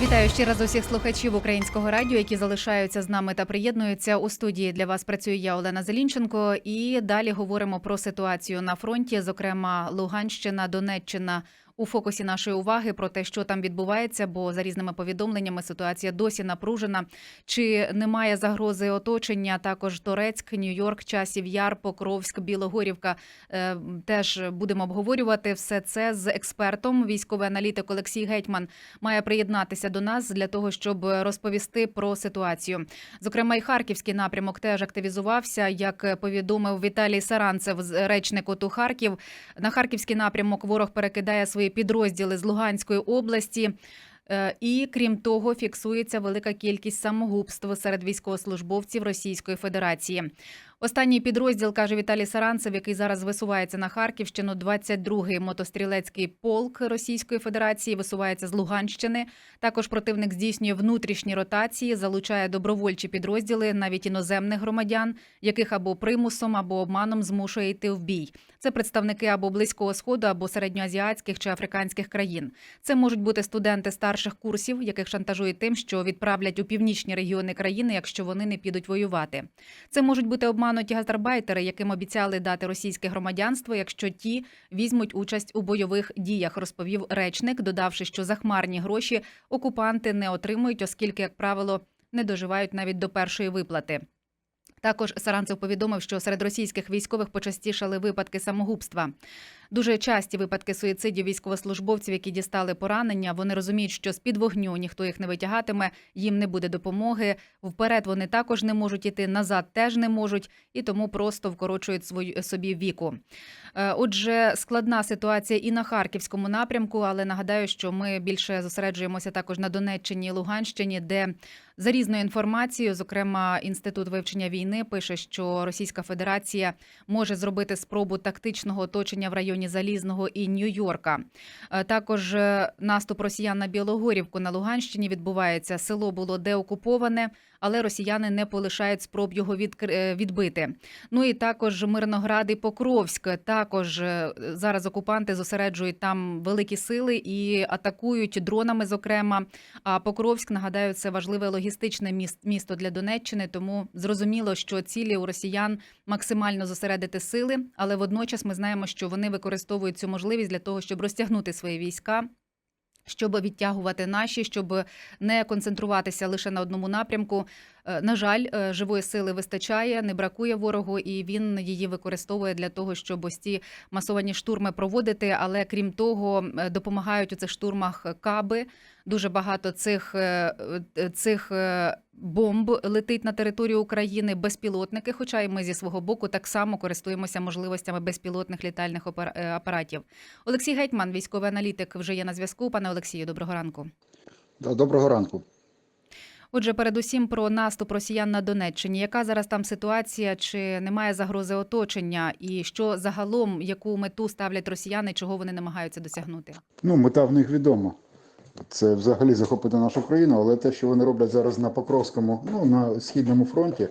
Вітаю ще раз усіх слухачів українського радіо, які залишаються з нами та приєднуються у студії. Для вас Працюю я Олена Зелінченко. І далі говоримо про ситуацію на фронті, зокрема Луганщина, Донеччина. У фокусі нашої уваги про те, що там відбувається, бо за різними повідомленнями ситуація досі напружена. Чи немає загрози оточення? Також Торецьк, Нью-Йорк, Часів Яр, Покровськ, Білогорівка. Е, Теж будемо обговорювати все це з експертом. Військовий аналітик Олексій Гетьман має приєднатися до нас для того, щоб розповісти про ситуацію. Зокрема, і харківський напрямок теж активізувався. Як повідомив Віталій Саранцев, речник ОТУ Харків. На харківський напрямок ворог перекидає свої підрозділи з Луганської області. Е, І крім того, фіксується велика кількість самогубств серед військовослужбовців Російської Федерації. Останній підрозділ каже Віталій Саранцев, який зараз висувається на Харківщину. 22-й мотострілецький полк Російської Федерації висувається з Луганщини. Також противник здійснює внутрішні ротації, залучає добровольчі підрозділи, навіть іноземних громадян, яких або примусом, або обманом змушує йти в бій. Це представники або близького сходу, або середньоазіатських чи африканських країн. Це можуть бути студенти старших курсів, яких шантажують тим, що відправлять у північні регіони країни, якщо вони не підуть воювати. Це можуть бути обмануті газарбайтери, яким обіцяли дати російське громадянство, якщо ті візьмуть участь у бойових діях, розповів речник, додавши, що захмарні гроші окупанти не отримують, оскільки, як правило, не доживають навіть до першої виплати. Також Саранцев повідомив, що серед російських військових почастішали випадки самогубства. Дуже часті випадки суїцидів військовослужбовців, які дістали поранення. Вони розуміють, що з під вогню ніхто їх не витягатиме, їм не буде допомоги. Вперед вони також не можуть іти, назад теж не можуть, і тому просто вкорочують свою собі віку. Е, Отже, складна ситуація і на харківському напрямку, але нагадаю, що ми більше зосереджуємося також на Донеччині і Луганщині, де за різною інформацією, зокрема, інститут вивчення війни пише, що Російська Федерація може зробити спробу тактичного оточення в районі Залізного і Нью-Йорка. Е, Також е, наступ росіян на Білогорівку на Луганщині відбувається. Село було деокуповане, але росіяни не полишають спроб його е, відбити. Ну і також Мирноград і Покровськ. Також е, зараз окупанти зосереджують там великі сили і атакують дронами. Зокрема, а Покровськ нагадаю, це важливе логістичне міс- місто для Донеччини. Тому зрозуміло, що цілі у росіян максимально зосередити сили, але водночас ми знаємо, що вони використовують цю можливість для того, щоб розтягнути свої війська. Щоб відтягувати наші, щоб не концентруватися лише на одному напрямку. Е, На жаль, е, живої сили вистачає, не бракує ворогу, і він її використовує для того, щоб ось ці масовані штурми проводити. Але крім того, е, допомагають у цих штурмах каби. Дуже багато цих, цих бомб летить на територію України, безпілотники. Хоча і ми зі свого боку так само користуємося можливостями безпілотних літальних апаратів. Олексій Гетьман, військовий аналітик, вже є на зв'язку. Пане Олексію, доброго ранку. Доброго ранку. Отже, передусім про наступ росіян на Донеччині. Яка зараз там ситуація? Чи немає загрози оточення? І що загалом яку мету ставлять росіяни, чого вони намагаються досягнути? Ну, мета в них відома. Це взагалі захопити нашу країну, але те, що вони роблять зараз на Покровському, ну на східному фронті,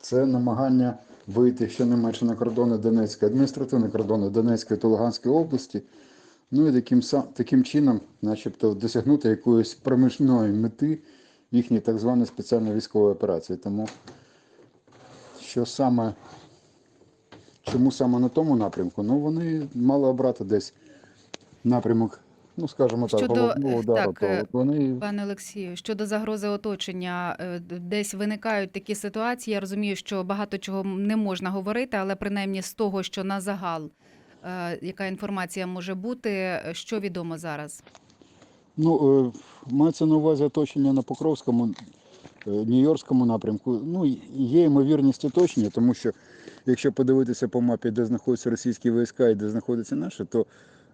це намагання вийти щонайменше на кордони Донецької, адміністративні кордони Донецької та Луганської області. Ну і таким, таким чином, начебто, досягнути якоїсь проміжної мети їхньої так званої спеціальної військової операції. Тому що саме, чому саме на тому напрямку? Ну, вони мали обрати десь напрямок, ну скажімо так, Щодо, головного е, удару. так, е, то вони Пане Олексію, щодо загрози оточення, е, десь виникають такі ситуації. Я розумію, що багато чого не можна говорити, але принаймні з того, що на загал, е, яка інформація може бути, е, що відомо зараз? Ну, е, мається на увазі оточення на Покровському, е, Нью-Йоркському напрямку. Ну, є ймовірність оточення, тому що якщо подивитися по мапі, де знаходяться російські війська і де знаходяться наші, то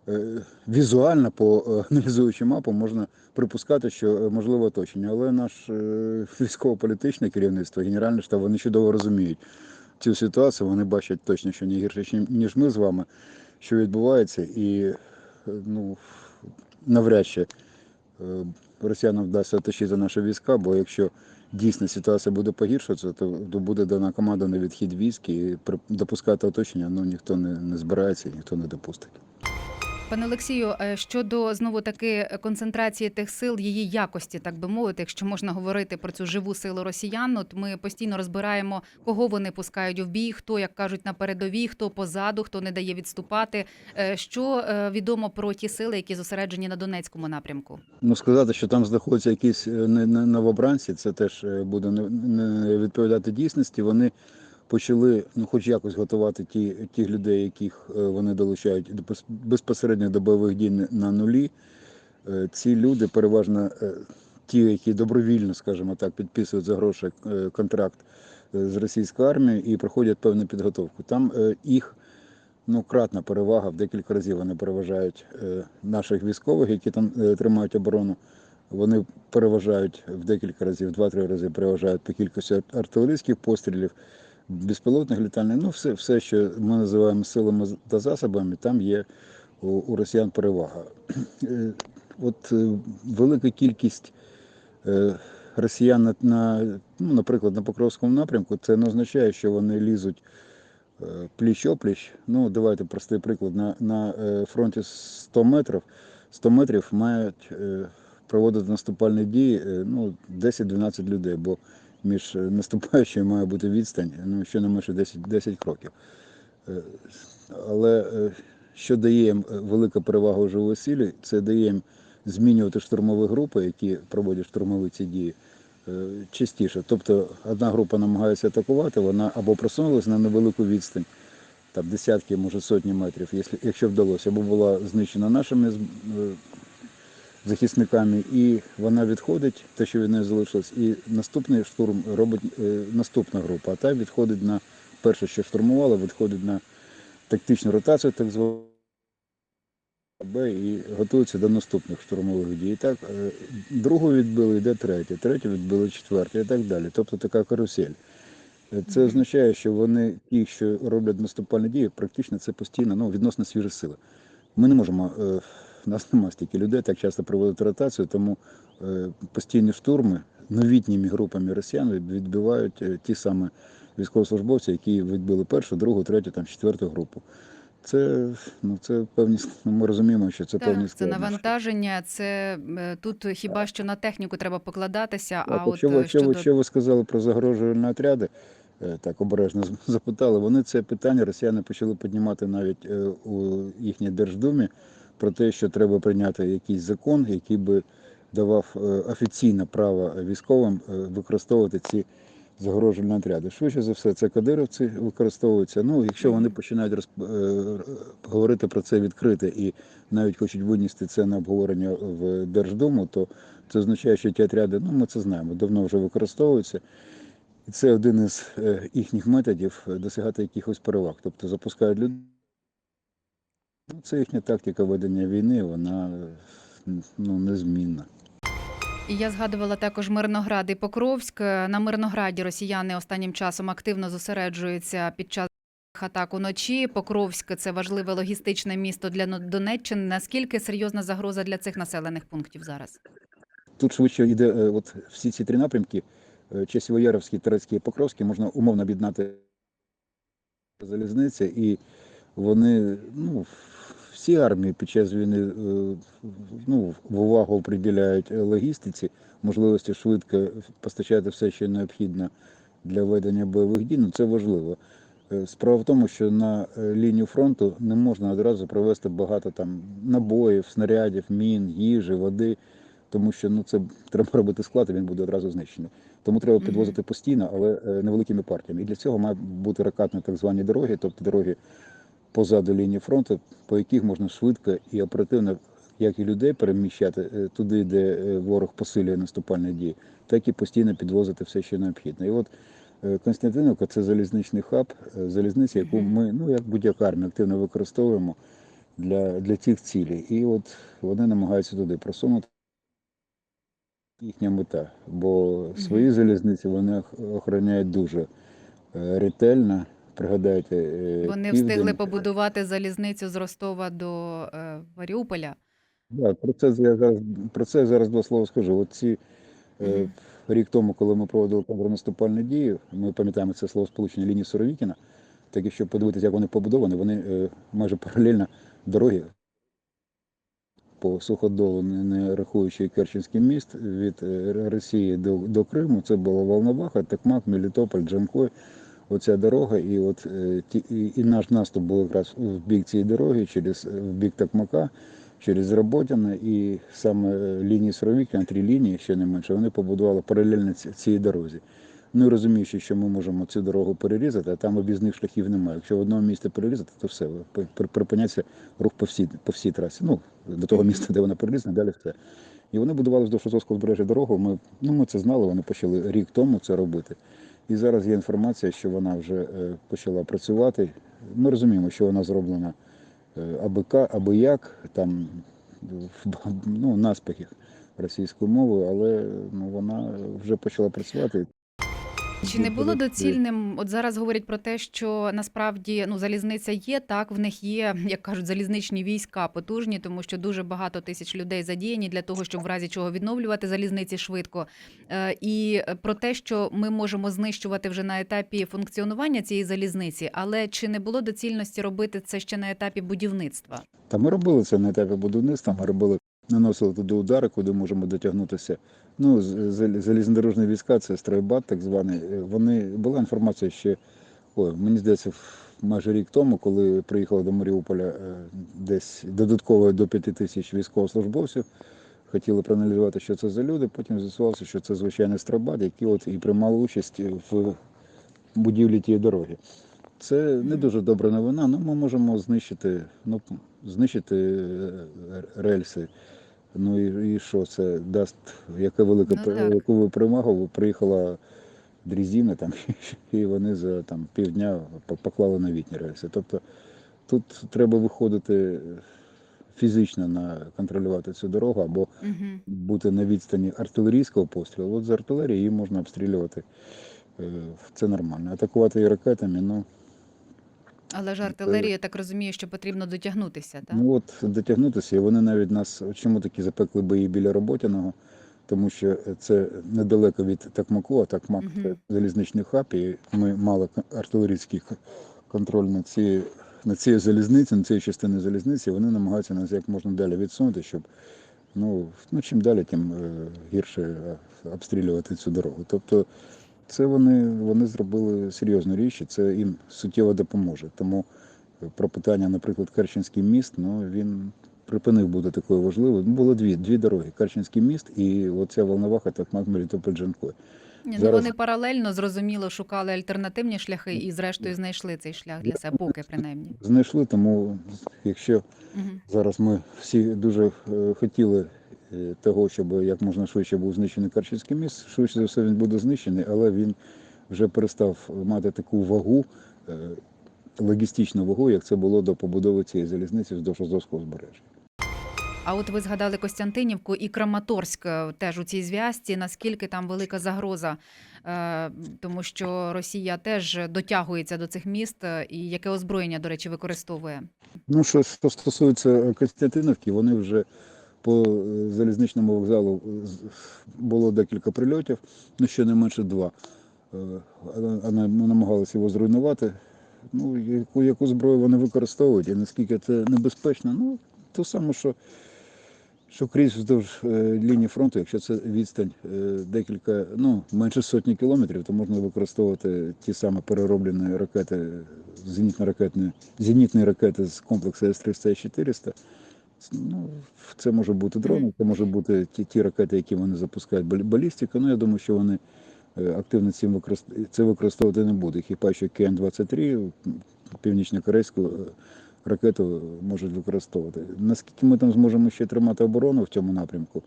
е, візуально, по аналізуючи мапу, можна припускати, що е, можливо оточення. Але наш військово-політичне керівництво, Генеральний штаб, вони чудово розуміють цю ситуацію. Вони бачать точно, що не гірше, ніж ми з вами, що відбувається, і ну, навряд чи росіянам вдасться оточити наші війська, бо якщо дійсно ситуація буде погіршуватися, то то буде дана команда на відхід військ і допускати оточення, ну ніхто не, не збирається ніхто не допустить. Пане Олексію, е, щодо знову таки концентрації тих сил, її якості, так би мовити, якщо можна говорити про цю живу силу росіян, от ми постійно розбираємо, кого вони пускають в бій, хто, як кажуть, на передовій, хто позаду, хто не дає відступати. Е, Що е, відомо про ті сили, які зосереджені на Донецькому напрямку? Ну, сказати, що там знаходяться якісь новобранці, це теж буде не відповідати дійсності. Вони почали ну, хоч якось готувати ті, тих людей, яких е, вони долучають безпосередньо до бойових дій на- нулі. Е, Ці люди переважно е, ті, які добровільно, скажімо так, підписують за гроші контракт з російською армією і проходять певну підготовку. Там їх ну, кратна перевага, в декілька разів вони переважають наших військових, які там тримають оборону. Вони переважають в декілька разів, два-три рази переважають по кількості артилерійських пострілів, безпілотних літальних, ну все, все, що ми називаємо силами та засобами, там є у, у росіян перевага. Е, От е, велика кількість е, росіян на, на ну, наприклад, на Покровському напрямку, це не означає, що вони лізуть е, пліч-опліч. Ну, давайте простий приклад. На, на фронті 100 метрів, 100 метрів мають проводити наступальні дії ну, 10-12 людей, бо між е, наступаючими має бути відстань, ну, що не менше 10, 10 кроків. Е, Але е, що дає їм велика перевага живої силі, це дає їм змінювати штурмові групи, які проводять штурмові ці дії частіше. Тобто одна група намагається атакувати, вона або просунулася на невелику відстань, там десятки, може сотні метрів, якщо, вдалося, або була знищена нашими захисниками, і вона відходить, те, що від неї залишилось, і наступний штурм робить е, наступна група, а та відходить на перше, що штурмувала, відходить на тактичну ротацію, так звану. Б і готуються до наступних штурмових дій. І Так, е, другу відбили, йде третя, третю відбили четверту і так далі. Тобто така карусель. Е, Це означає, що вони, ті, що роблять наступальні дії, практично це постійно ну, відносно свіжі сили. Ми не можемо, в нас немає стільки людей, так часто проводити ротацію, тому е, постійні штурми новітніми групами росіян відбивають е, ті самі військовослужбовці, які відбили першу, другу, третю, там, четверту групу. Це, ну, це певні, ну, ми розуміємо, що це певні Так, це навантаження. Це е, тут хіба що на техніку треба покладатися. А Так, от якщо, ви, ви, щодо що ви сказали про загрожувальні отряди, так обережно запитали, вони це питання росіяни почали піднімати навіть у їхній Держдумі про те, що треба прийняти якийсь закон, який би давав е, офіційне право військовим е, використовувати ці загрожувальні отряди. Швидше за все, це кадировці використовуються. Ну, якщо вони починають розп... е, говорити про це відкрито і навіть хочуть винести це на обговорення в Держдуму, то це означає, що ті отряди, ну ми це знаємо, давно вже використовуються. І це один із їхніх методів досягати якихось переваг. Тобто запускають людей. Ну, це їхня тактика ведення війни, вона ну, незмінна. І я згадувала також Мирноград і Покровськ. На Мирнограді росіяни останнім часом активно зосереджуються під час атак уночі. Покровськ це важливе логістичне місто для Донеччини. Наскільки серйозна загроза для цих населених пунктів зараз? Тут швидше йде е, от всі ці три напрямки: е, Часівояровський, Терецький і Покровський, можна умовно об'єднати залізниці, і вони, ну, всі армії під час війни е, ну, в увагу приділяють е, логістиці, можливості швидко постачати все, що необхідно для ведення бойових дій. Ну, це важливо. Е, Справа в тому, що на лінію фронту не можна одразу провести багато там набоїв, снарядів, мін, їжі, води, тому що ну, це треба робити склад, і він буде одразу знищений. Тому треба підвозити постійно, але невеликими партіями. І для цього мають бути ракатні так звані дороги, тобто дороги позаду лінії фронту, по яких можна швидко і оперативно як і людей переміщати е, туди, де е, ворог посилює наступальні дії, так і постійно підвозити все, що необхідно. І от е, Константиновка це залізничний хаб, залізниця, яку ми, ну як будь-яка армія, активно використовуємо для, для цих цілей. І от вони намагаються туди просунути. Їхня мета, бо свої залізниці вони охороняють дуже ретельно. Пригадайте, е, Вони південь. встигли побудувати залізницю з Ростова до е, Маріуполя. Да, про це я зараз про це я зараз два слова скажу. От ці Мгм. рік тому, коли ми проводили контрнаступальні дії, ми пам'ятаємо це слово сполучення лінії Суровікіна. Так якщо подивитися, як вони побудовані, вони майже паралельно дороги по суходолу, не- не рахуючи Керченський міст від Росії до, до Криму. Це була Волноваха, Токмак, Мелітополь, Джанкой. Оця дорога, і от е, і, і наш наступ був якраз в бік цієї дороги, через е, в бік Токмака, через Роботине, і саме е, лінії Суровікіна, три лінії, ще не менше, вони побудували паралельно ці- цій дорозі. Ну розуміючи, що ми можемо цю дорогу перерізати, а там об'їзних шляхів немає. Якщо в одному місці перерізати, то все, при- при- припиняється рух по всій, по всій трасі. Ну, до того місця, де вона перерізана, далі все. І вони будували вздовж Азовського збережжя дорогу. Ми, ну, ми це знали, вони почали рік тому це робити. І зараз є інформація, що вона вже е, почала працювати. Ми розуміємо, що вона зроблена е, аби, ка- аби як, там в- ну, наспіхів російською мовою, але ну, вона вже почала працювати. Чи не було доцільним? От зараз говорять про те, що насправді ну залізниця є, так в них є, як кажуть, залізничні війська потужні, тому що дуже багато тисяч людей задіяні для того, щоб в разі чого відновлювати залізниці швидко. Е, І про те, що ми можемо знищувати вже на етапі функціонування цієї залізниці, але чи не було доцільності робити це ще на етапі будівництва? Та ми робили це на етапі будівництва, ми робили, наносили туди удари, куди можемо дотягнутися. Ну, залізнодорожні війська, це стройбат, так званий. е, Вони була інформація ще, ой, мені здається, майже рік тому, коли приїхали до Маріуполя е, десь додатково до п'яти тисяч військовослужбовців. Хотіли проаналізувати, що це за люди. Потім з'ясувалося, що це звичайний стройбат, які от і приймали участь в будівлі тієї дороги. Це не дуже добра новина, але ми можемо знищити, ну, знищити е, рельси. Ну і, і що це дасть, яка велика Ну, яку перемогу приїхала дрізіна там, і вони за там, півдня по- поклали новітні рельси. Тобто тут треба виходити фізично на контролювати цю дорогу або Угу. бути на відстані артилерійського пострілу. От з артилерії її можна обстрілювати. е, Це нормально. Атакувати її ракетами, ну. Але ж артилерія, я так розумію, що потрібно дотягнутися, так? Ну от дотягнутися, і вони навіть нас чому такі запекли бої біля Роботяного, тому що це недалеко від Такмаку, а Такмак Мгм. це залізничний хаб, і ми мали артилерійський контроль над цією над цією залізницею, над цією частиною залізниці. Вони намагаються нас як можна далі відсунути, щоб ну, ну чим далі, тим е, гірше е, обстрілювати цю дорогу. Тобто це вони, вони зробили серйозну річ, і це їм суттєво допоможе. Тому про питання, наприклад, Керченський міст, ну він припинив бути такою важливою. Ну, було дві, дві дороги: Керченський міст і оця Волноваха, Токмак, Мелітополь, Джанкой. Ні, ну Зараз- вони паралельно зрозуміло шукали альтернативні шляхи і, зрештою, знайшли цей шлях для себе, поки принаймні. Знайшли, тому якщо Угу. зараз ми всі дуже е, хотіли е, того, щоб як можна швидше був знищений Керченський міст, швидше за все він буде знищений, але він вже перестав мати таку вагу, е, логістичну вагу, як це було до побудови цієї залізниці вздовж Азовського збережжя. А от ви згадали Костянтинівку і Краматорськ е, теж у цій зв'язці. Наскільки там велика загроза, Е, тому що Росія теж дотягується до цих міст, і яке озброєння, до речі, використовує? Ну, що, що стосується Костянтинівки, вони вже по е, залізничному вокзалу е, було декілька прильотів, ну ще не менше два. Е, але Ми намагалися його зруйнувати. Ну, яку, яку зброю вони використовують і наскільки це небезпечно, ну, то саме, що, що крізь вздовж е, лінії фронту, якщо це відстань е, декілька, ну, менше сотні кілометрів, то можна використовувати ті самі перероблені ракети, зенітно-ракетні, зенітні ракети з комплексу С-300 і 400. Ну, це може бути дрони, це може бути ті, ті ракети, які вони запускають, балі- балістика. Ну, я думаю, що вони е, активно цим використ- це використовувати не будуть. Хіба що КН-23, північно-корейську е, ракету можуть використовувати. Наскільки ми там зможемо ще тримати оборону в цьому напрямку?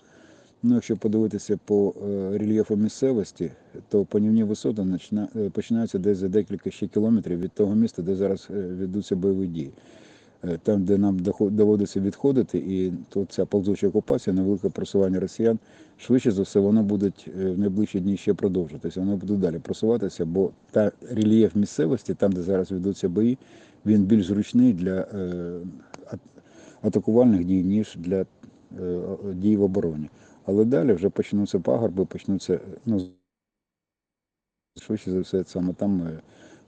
Ну, якщо подивитися по е, рельєфу місцевості, то панівні висоти починаються десь за декілька ще кілометрів від того міста, де зараз ведуться бойові дії. Е, Там, де нам доводиться відходити, і то ця повзуча окупація, невелике просування росіян, швидше за все, воно буде в найближчі дні ще продовжуватися. Воно буде далі просуватися, бо та рельєф місцевості, там, де зараз ведуться бої, він більш зручний для е, атакувальних дій, ніж для е, дій в обороні. Але далі вже почнуться пагорби, почнуться, ну, швидше за все, саме там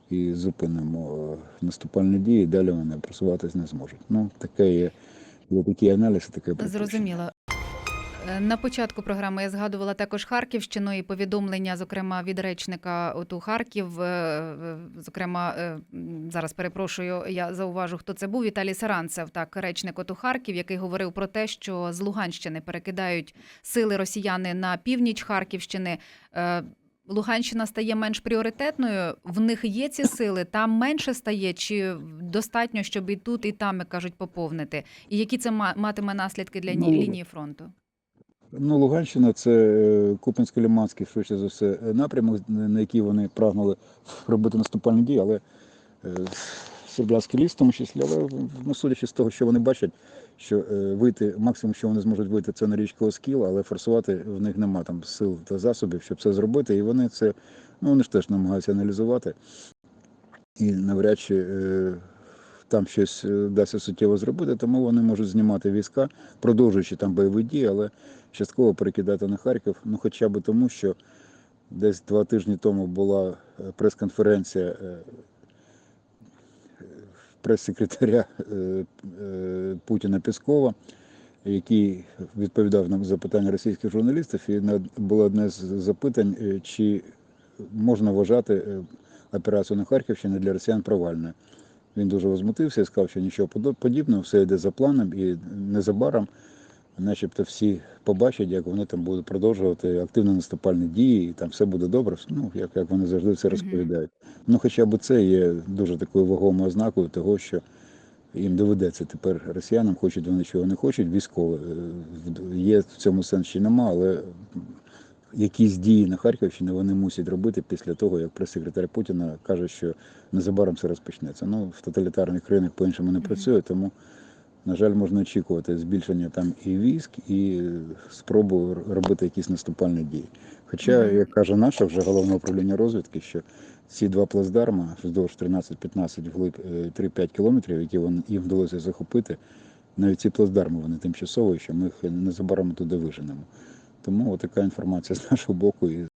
і зупинимо е, наступальні дії, далі вони просуватись не зможуть. Ну, таке є такий аналіз, таке. Зрозуміло. Е, На початку програми я згадувала також Харківщину і повідомлення, зокрема від речника ОТУ Харків. е, Зокрема, зараз перепрошую, я зауважу, хто це був. Віталій Саранцев, так, речник ОТУ Харків, який говорив про те, що з Луганщини перекидають сили росіяни на північ Харківщини. Луганщина стає менш пріоритетною. В них є ці сили, там менше стає, чи достатньо, щоб і тут, і там, як кажуть, поповнити. І які це матиме наслідки для Ну, лінії фронту? Ну, Луганщина це е, Куп'янсько-Лиманський, швидше за все, е, напрямок, на який вони прагнули робити наступальні дії, але е, Сербляцький ліс в тому числі, але ну, судячи з того, що вони бачать, що е, вийти, максимум, що вони зможуть вийти, це на річку Оскіл, але форсувати в них нема там сил та засобів, щоб це зробити. І вони це, ну вони ж теж намагаються аналізувати. І навряд чи е, там щось е, вдасться суттєво зробити, тому вони можуть знімати війська, продовжуючи там бойові дії, але частково перекидати на Харків, ну хоча б тому, що десь два тижні тому була прес-конференція прес-секретаря е, е, Путіна Піскова, який відповідав на запитання російських журналістів, і було одне з запитань, е, чи можна вважати операцію на Харківщині для росіян провальною. Він дуже возмутився і сказав, що нічого подібного, все йде за планом і незабаром, начебто, всі побачать, як вони там будуть продовжувати активно наступальні дії, і там все буде добре. Ну, як, як вони завжди все Мгм. розповідають. Ну, хоча б це є дуже такою вагомою ознакою того, що їм доведеться тепер росіянам, хочуть вони чого не хочуть, військове. Е, Є в цьому сенс чи нема, але якісь дії на Харківщині вони мусять робити після того, як прес-секретар Путіна каже, що незабаром все розпочнеться. Ну, в тоталітарних країнах по-іншому не Мгм. працює, тому, на жаль, можна очікувати збільшення там і військ, і спробу робити якісь наступальні дії. Хоча, як каже наше вже головне управління розвідки, що ці два плацдарма вздовж 13-15 вглиб е, 3-5 кілометрів, які їм вдалося захопити, навіть ці плацдарми вони тимчасові, що ми їх незабаром туди виженемо. Тому така інформація з нашого боку. І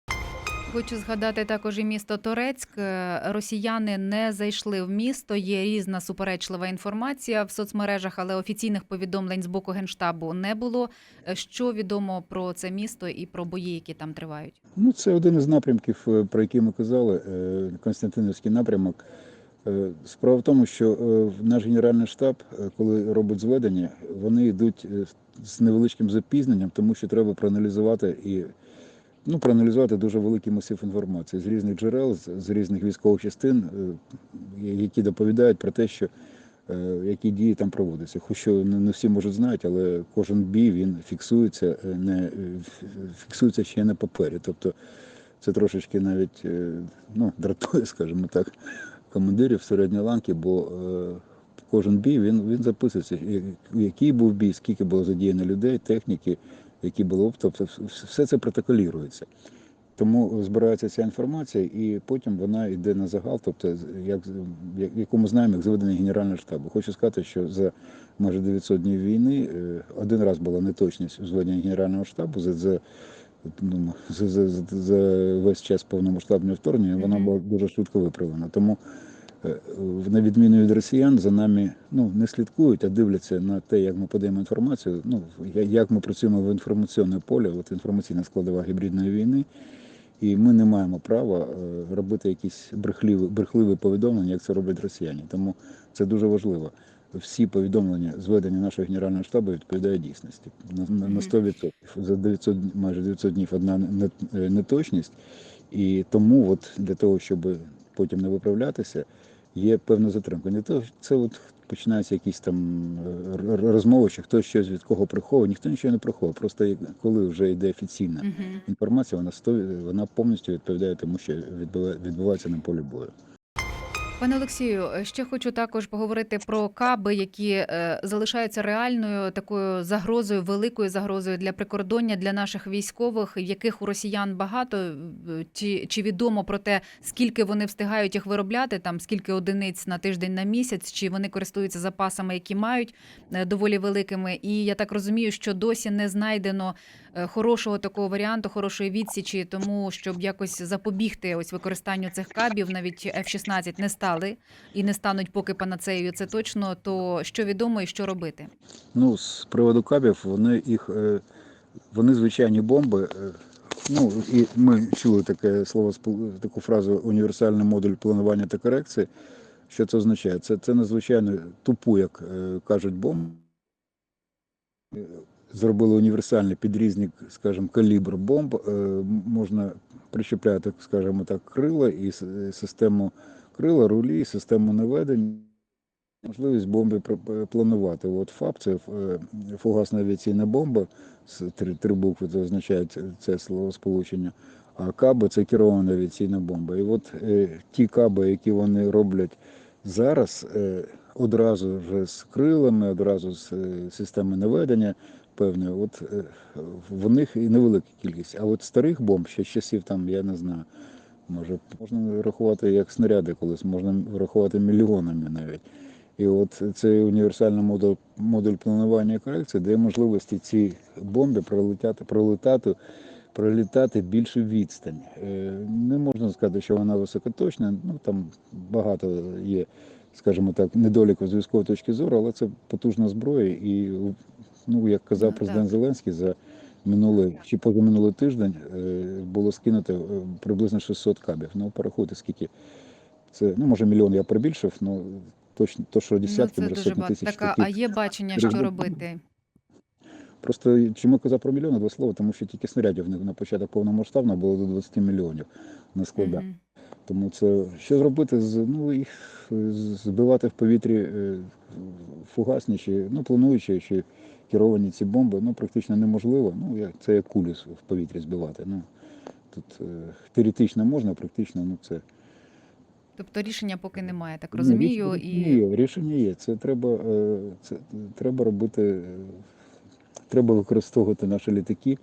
Хочу згадати також і місто Торецьк. Е, Росіяни не зайшли в місто. Є різна суперечлива інформація в соцмережах, але офіційних повідомлень з боку генштабу не було. Е, Що відомо про це місто і про бої, які там тривають? Ну, це один із напрямків, е, про які ми казали, Константинівський напрямок. Справа в тому, що наш генеральний штаб, коли робить зведення, вони йдуть з невеличким запізненням, тому що треба проаналізувати і ну, проаналізувати дуже великий масив інформації з різних джерел, з, різних військових частин, е, які доповідають про те, що е, які дії там проводяться. Хоч що не, всі можуть знати, але кожен бій він фіксується, е, не фіксується ще на папері. Тобто це трошечки навіть ну, дратує, скажімо так, командирів середньої ланки, бо кожен бій він, він записується, який був бій, скільки було задіяно людей, техніки, які було, тобто все це протоколірується. Тому збирається ця інформація, і потім вона йде на загал, тобто як, як яку ми знаємо, як зведення Генерального штабу. Хочу сказати, що за майже 900 днів війни е, один раз була неточність у зведенні Генерального штабу за, за, ну, за, за, за, весь час повномасштабного вторгнення, вона була дуже швидко виправлена. Тому на відміну від росіян, за нами ну, не слідкують, а дивляться на те, як ми подаємо інформацію, ну, як ми працюємо в інформаційне поле, от інформаційна складова гібридної війни. І ми не маємо права е, робити якісь брехливі, брехливі повідомлення, як це роблять росіяни. Тому це дуже важливо. Всі повідомлення зведення нашого генерального штабу відповідають дійсності на, на, Мгм. 100%. За 900, майже 900 днів одна е, неточність. І тому от для того, щоб потім не виправлятися, є певна затримка. Не то це от починаються якісь там е, розмови, що хтось щось від кого приховує. Ніхто нічого не приховує. Просто коли вже йде офіційна інформація, вона сто вона повністю відповідає тому, що відбува- відбувається на полі бою. Пане Олексію, ще хочу також поговорити про каби, які е, залишаються реальною такою загрозою, великою загрозою для прикордоння для наших військових, яких у росіян багато. Чи, чи відомо про те, скільки вони встигають їх виробляти, там скільки одиниць на тиждень на місяць, чи вони користуються запасами, які мають е, доволі великими? І я так розумію, що досі не знайдено хорошого такого варіанту, хорошої відсічі, тому щоб якось запобігти ось використанню цих кабів, навіть F-16 не стали і не стануть поки панацеєю, це точно. То що відомо і що робити? Ну, з приводу кабів, вони їх, е, вони звичайні бомби. е, Ну, і ми чули таке слово, таку фразу універсальний модуль планування та корекції. Що це означає? Це, це надзвичайно тупу, як е, кажуть бомб. Е, Зробили універсальний підрізник, скажімо, калібр бомб. Е, Можна причепляти, скажімо так, крила і систему крила, рулі, систему наведення. Можливість бомби планувати. От ФАП це е, фугасна авіаційна бомба. Три, три букви це означає це, це словосполучення. А каби це керована авіаційна бомба. І от е, ті каби, які вони роблять зараз, е, одразу вже з крилами, одразу з е, системи наведення певне, от е, в них і невелика кількість. А от старих бомб ще часів там, я не знаю, може можна рахувати як снаряди колись, можна рахувати мільйонами навіть. І от цей універсальний модуль, модуль планування і корекції дає можливості ці бомби пролетати, пролетати, пролітати більшу відстань. Е, Не можна сказати, що вона високоточна, ну там багато є, скажімо так, недоліків з військової точки зору, але це потужна зброя. І ну, як казав Ну, президент так. Зеленський, за минулий чи позаминулий тиждень е, було скинуто е, приблизно 600 кабів. Ну, порахуйте, скільки це, ну може мільйон я прибільшив, ну точно то, що десятки, ну, це може сотні багато. тисяч Так, а- а є бачення, що бомб- робити? Просто чому казав про мільйони два слова, тому що тільки снарядів на початок повномасштабного було до 20 мільйонів на складах. Мгм. Тому це що зробити з ну їх збивати в повітрі е, фугасні чи ну плануючі чи керовані ці бомби, ну практично неможливо. Ну це як кулі в повітрі збивати. Ну тут е, теоретично можна, практично ну це Тобто рішення поки немає, так Ну, розумію. рішення І є, рішення є. Це треба, е, це треба робити. е, Треба використовувати наші літаки,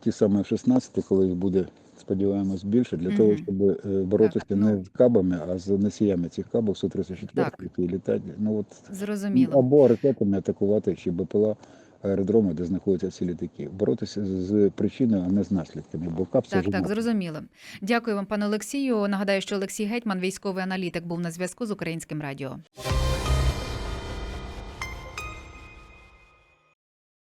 ті самі F-16, коли їх буде, сподіваємось, більше, для того, щоб е, боротися Так, не ну. з кабами, а з носіями цих кабів Су-34, Так. які літають. Ну, от, зрозуміло. або ракетами атакувати чи БПЛА аеродроми, де знаходяться ці літаки. Боротися з- причиною, а не з наслідками, бо кап це Так, так, зрозуміло. Дякую вам, пане Олексію. Нагадаю, що Олексій Гетьман, військовий аналітик, був на зв'язку з українським радіо.